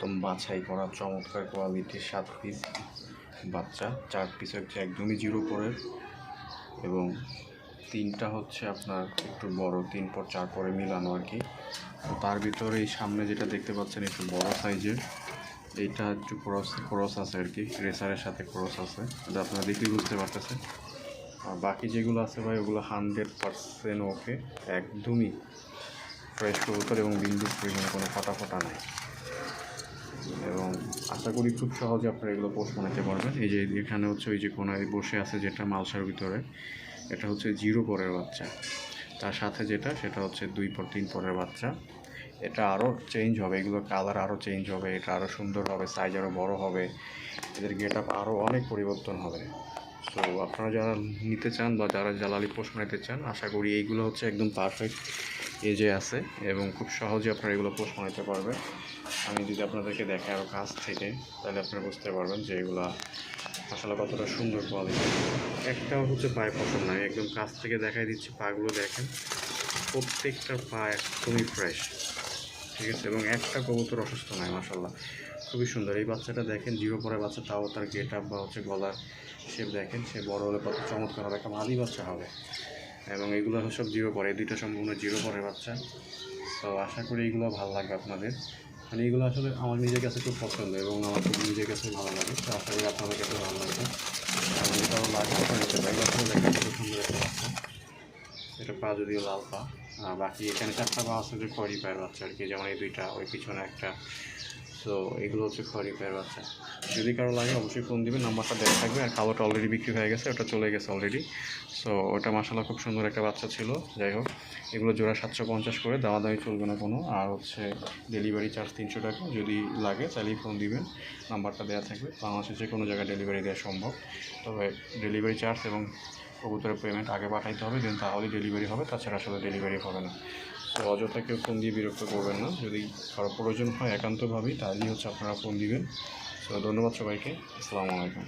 একদম বাছাই করা, চমৎকার কোয়ালিটির সাত পিস বাচ্চা। চার পিস হচ্ছে একদমই জিরো পরের। এবং তিনটা হচ্ছে আপনার একটু বড়, তিন পর চার পরে মিলানো আর কি। তো তার ভিতরে এই সামনে যেটা দেখতে পাচ্ছেন একটু বড় সাইজের, এইটা একটু ক্রস ক্রস আছে আর কি, রেসারের সাথে ক্রস আছে। এটা আপনারা দেখলেই বুঝতে পারতেছেন। আর বাকি যেগুলো আছে ভাই, ওগুলো হান্ড্রেড পারসেন্ট ওকে একদমই ফ্রেশ কবুতর এবং বিন্দু পরিমাণে কোনো ফাটা ফাটা নাই। আশা করি খুব সহজে আপনারা এগুলো পোস্ট বানাতে পারবেন। এই যে এখানে হচ্ছে ওই যে কোনায় বসে আছে যেটা মালসার ভিতরে, এটা হচ্ছে জিরো পরের বাচ্চা। তার সাথে যেটা, সেটা হচ্ছে দুই পর, তিন পরের বাচ্চা। এটা আরও চেঞ্জ হবে, এগুলোর কালার আরও চেঞ্জ হবে, এটা আরও সুন্দর হবে সাইজ আরও বড় হবে। এদের গেট আপ আরও অনেক পরিবর্তন হবে। সো আপনারা যারা নিতে চান বা যারা জালালি পোস্ট বানাতে চান, আশা করি এইগুলো হচ্ছে একদম পারফেক্ট এজে আছে এবং খুব সহজে আপনারা এগুলো পোস্ট বানাতে পারবেন। আমি যদি আপনাদেরকে দেখে আরও কাছ থেকে, তাহলে আপনারা বুঝতে পারবেন যে এগুলা আসলে কতটা সুন্দর কোয়ালিটি একটাও হচ্ছে পায়ে পছন্দ নাই একদম কাছ থেকে দেখাই দিচ্ছি, পাগুলো দেখেন। প্রত্যেকটা পা একদমই ফ্রেশ ঠিক আছে? এবং একটা কবুতর অসুস্থ নয় মাসাল্লাহ খুবই সুন্দর। এই বাচ্চাটা দেখেন, জিরো পরে বাচ্চা, তাও তার গেট আপ বা হচ্ছে গলার শেপ দেখেন, সে বড় হলে কত চমৎকার হবে, একটা ভালোই বাচ্চা হবে। এবং এগুলো সব জিরো পরে, এই দুইটা সম্পূর্ণ জিরো পরে বাচ্চা। তো আশা করি এইগুলো ভালো লাগবে আপনাদের। মানে এগুলো আসলে আমার নিজের কাছে খুব পছন্দ এবং আমার খুব নিজের কাছে ভালো লাগে, তো আশা করি আপনাদের কাছে ভালো লাগবে। এটাও লাগে, আপনার আসলে দেখেন, খুব সুন্দর একটা বাচ্চা। এটা পা যদিও লাল পা বাকি এখানে চারটা পা আছে যে খড়ি পায়ের বাচ্চা আর কি, যেমন এই দুইটা, ওই পিছনে একটা। সো এগুলো হচ্ছে পায়ের বাচ্চা। যদি কারও লাগে, অবশ্যই ফোন দিবেন, নাম্বারটা দেওয়া থাকবে আর কালোটা অলরেডি বিক্রি হয়ে গেছে, ওটা চলে গেছে অলরেডি সো ওটা মাসাল্লাহ খুব সুন্দর একটা বাচ্চা ছিল, যাই হোক। এগুলো জোড়া সাতশো পঞ্চাশ করে দাওয়া দামি চলবে না কোনো। আর হচ্ছে ডেলিভারি চার্জ তিনশো টাকা, যদি লাগে চাইলেই ফোন দিবেন, নাম্বারটা দেওয়া থাকবে। বাংলাদেশে যে কোনো জায়গায় ডেলিভারি দেওয়া সম্ভব। তবে ডেলিভারি চার্জ এবং কবুতরের পেমেন্ট আগে পাঠাইতে হবে দেন তাহলে ডেলিভারি হবে, তাছাড়া আসলে ডেলিভারি হবে না। তো অযথা কেউ ফোন দিয়ে বিরক্ত করবেন না। যদি কারও প্রয়োজন হয় একান্তভাবেই, তাহলেই হচ্ছে আপনারা ফোন দিবেন। তো ধন্যবাদ সবাইকে। আসসালামু আলাইকুম।